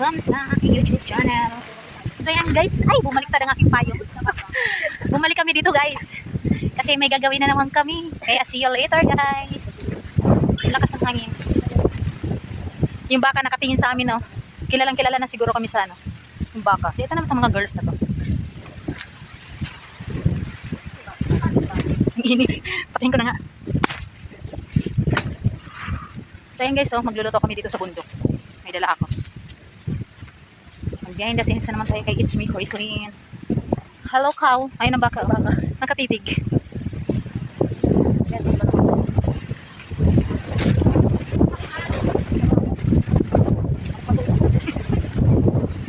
welcome sa aking YouTube channel. So yan guys, ay bumalik ang aking payo. bumalik kami dito guys. Kasi may gagawin na naman kami. Kaya see you later guys. Lakas ng hangin. Yung baka nakatingin sa amin oh. Kilalang kilala na siguro kami sa ano. Yung baka. Dito naman itong mga girls na to. Ang init. Ko na nga. So yan guys, oh, magluluto kami dito sa bundok. May dala ako. Behind the scenes na naman tayo kay It's Me, Hoislin. Hello, cow. Ayun ang baka. baka. Nakatitig.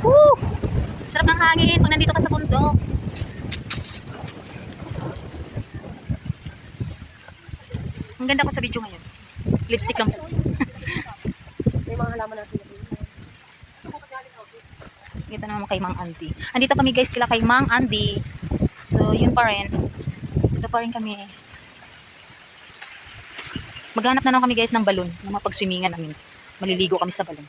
Woo! Sarap ng hangin pag nandito ka sa bundok. Ang ganda ko sa video ngayon. Lipstick lang. May mga halaman natin. Kita naman kay Mang Andy. Andito kami guys kila kay Mang Andy. So, yun pa rin. Ito pa rin kami. Maghanap na naman kami guys ng balon na mapag-swimmingan namin. Maliligo kami sa balon.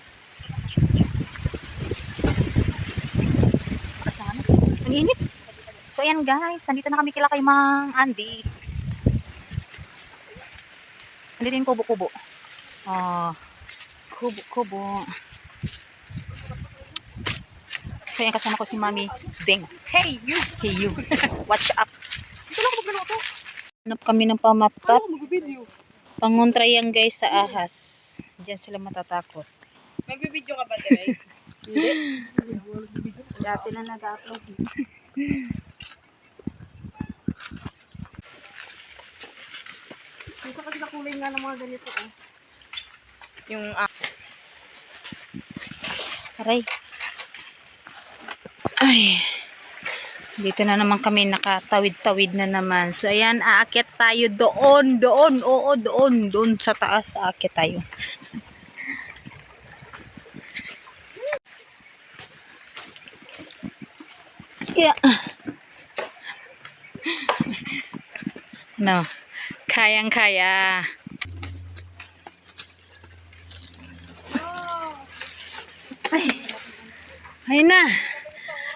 Ano? Ang init. So, ayan guys. Andito na kami kila kay Mang Andy. Andito yung kubo-kubo. Ah, kubo-kubo. Kaya kasama ko si Mami Deng. Hey you! Hey you! Watch up! Ito lang ako magluto. Hanap kami ng pamatat. Ano mag-video? Panguntra yan guys sa ahas. Diyan sila matatakot. Mag-video ka ba, Direk? Hindi. Dati na nag-upload. Ito kasi nakulay nga ng mga ganito, oh. Yung, ah, Aray. Ay. Dito na naman kami nakatawid-tawid na naman. So ayan, aakyat tayo doon, doon, oo, doon, doon sa taas aakyat tayo. Yeah. No. Kayang-kaya. Ay. Ayun na.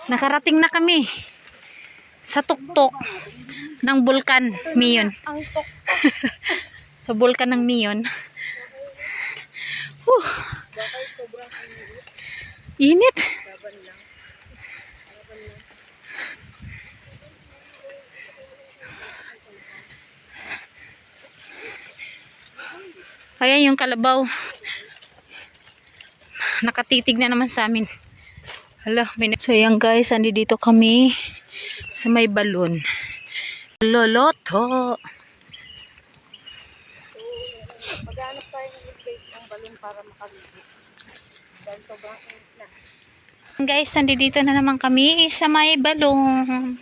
Nakarating na kami sa tuktok ng bulkan Miyon. Sa bulkan ng Miyon. Whew. Init. Ayan yung kalabaw. Nakatitig na naman sa amin. Hala, may na- So ayan guys, andi dito kami sa may balon. Loloto. Maghanap tayo ng balon para makaligo. Dahil sobrang init na. Guys, andi dito na naman kami sa may balon.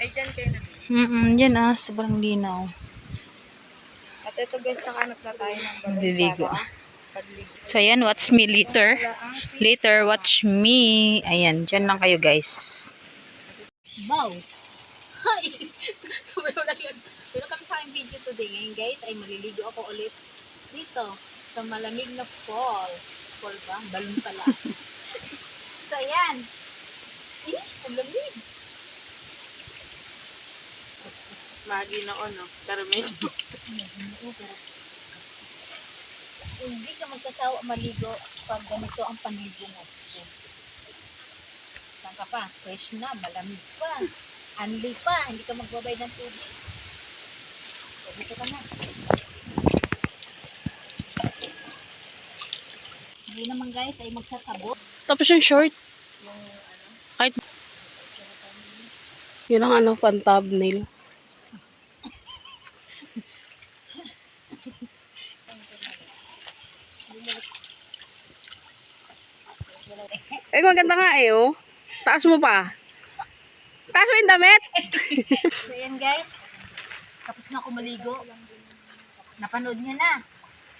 Ay, dyan kayo na. Mm yan ah, sobrang linaw. At ito guys, nakahanap na tayo ng balon Maliligo. para. So ayan, watch me later. Later, watch me. Ayan, dyan lang kayo guys. Wow! Hi! Dito kami sa aking video today. Ngayon guys, ay maliligo ako ulit dito sa malamig na fall. Fall ba? Balon pala. so ayan. Eh, ang lamig. Magi na ano, caramel. Hindi ka magsasawa maligo pag ganito ang panligo mo. Saan ka pa? Fresh na, malamig pa. Anli pa, hindi ka magbabay ng tubig. So, dito ka na. Hindi naman guys ay magsasabot. Tapos yung short. Yung ano, Kahit yun ang ano, fan thumbnail. Eh, maganda nga eh, oh. Taas mo pa. Taas mo yung damit. So ayan guys, tapos na ako maligo. Napanood nyo na.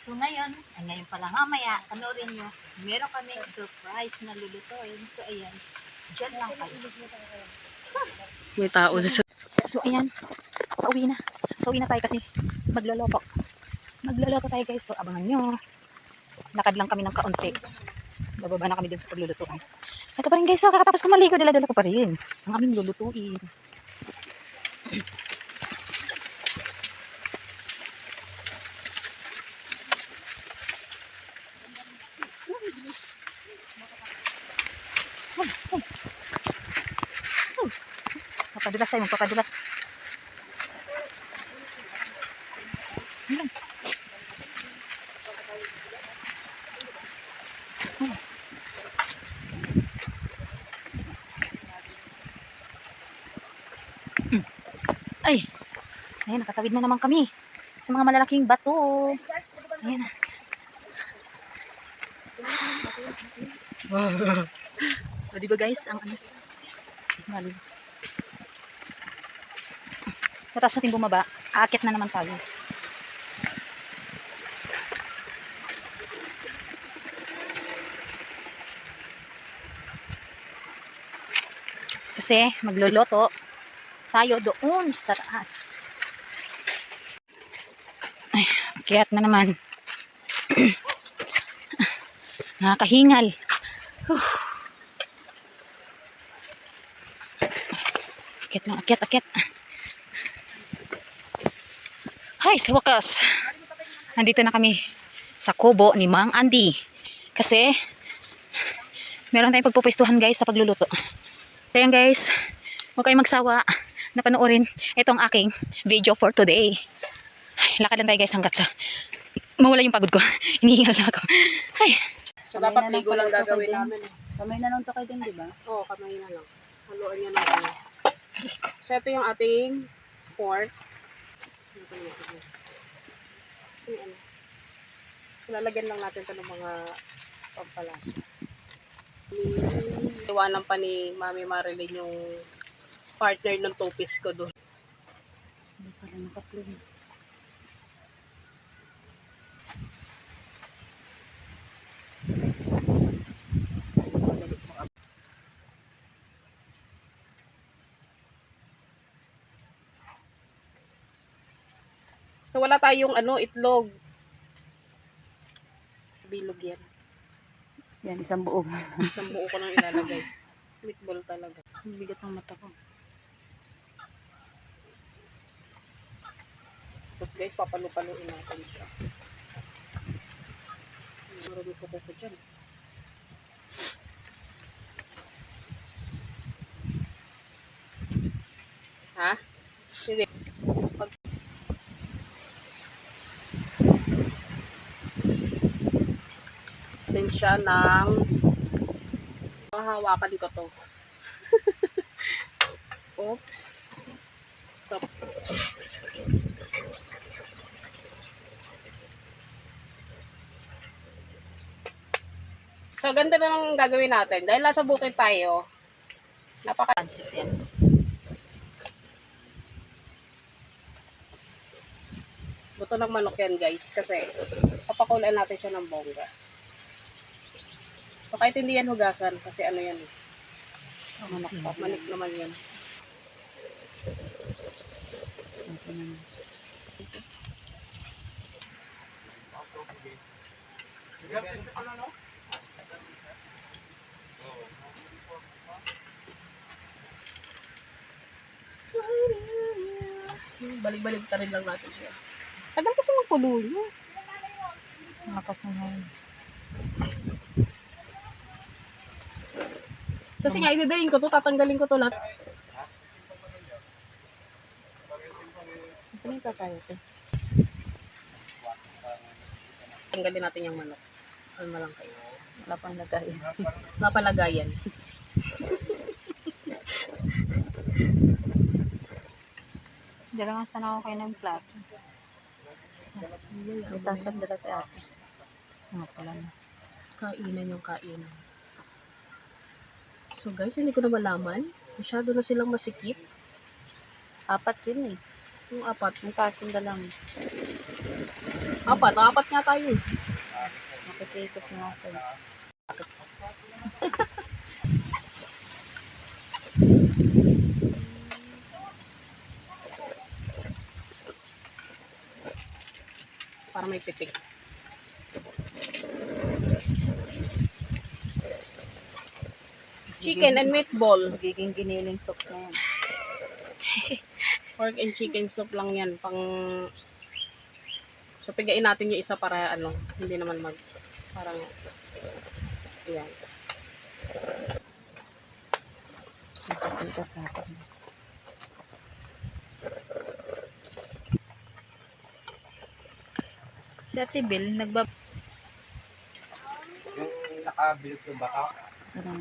So ngayon, ay ngayon pala mamaya, panoorin nyo. Meron kami surprise na lulutuin. So ayan, dyan lang kayo. May tao sa So ayan, pauwi na. Pauwi na tayo kasi magloloto. Magloloto tayo guys. So abangan nyo. Lakad lang kami ng kaunti. Bababa na kami dun sa paglulutuan. Ito pa rin guys, oh, kakatapos ko maligo, dala-dala ko pa rin. Ang aming lulutuin. Papadulas tayo, magpapadulas. Ay, ayan, nakatawid na naman kami sa mga malalaking bato. Ayan. O, di ba guys, ang ano? Lalim. Tapos natin bumaba, aakit na naman tayo. Kasi magluluto tayo doon sa taas. Ay, akyat na naman. Nakakahingal. Huh. Akyat lang, akyat, akyat. Hay, sa wakas. Nandito na kami sa kubo ni Mang Andy. Kasi, meron tayong pagpupwestuhan guys sa pagluluto. So guys, huwag kayong magsawa na panoorin itong aking video for today. Lakad lang tayo guys hanggat sa mawala yung pagod ko. Hinihingal na ako. Ay, So, dapat ligo lang gagawin namin. eh. kamay na lang to kayo din, di ba? Oo, kamay na lang. Haluan niya ng ano. So, ito yung ating pork. So, lalagyan lang natin ito ng mga pampalasa. Iwanan pa ni Mami Marilyn yung partner ng tupis ko doon. Hindi pala nakaplug. So, wala tayong ano, itlog. Bilog yan. Yan, isang buo. Isang buo ko nang ilalagay. Meatball talaga. Ang bigat ng mata ko. Tapos guys, papalu-paluin natin siya. Marami ko ko dyan. Ha? Hindi. Pag... Din siya ng mahawakan ko to. Oops. So, So, ganda na lang gagawin natin. Dahil nasa bukid tayo, napaka... Pansit yan. Buto ng manok yan, guys. Kasi, papakulan natin siya ng bongga. So, kahit hindi yan hugasan, kasi ano yan, eh, Manok pa. manik naman yan. Balik-balik ta rin lang natin siya. Tagal kasi magkulo yun. Nakasangay. Kasi nga, idadayin ko to, tatanggalin ko to lahat. Saan yung kakayo ko? Tanggalin natin yung manok. Ano lang kayo. Wala pang lagay. Napalagayan. Dala nga sana ako kayo ng plato. May tasap dala si ate. Nga pala na. Kainan yung kainan. So guys, hindi ko na malaman. Masyado na silang masikip. Apat yun eh. Yung apat. May kasing dalang. Apat. Apat nga tayo. eh. Nakikikot nga sa'yo. Para may pitik. Chicken and meatball. Magiging giniling soup na yan. Pork and chicken soup lang yan. Pang... So, pigain natin yung isa para ano, hindi naman mag... Parang... Ayan. Ipapita sa akin. Si Ate Bel, nagbab... Yung nakabilog yung baka. Parang,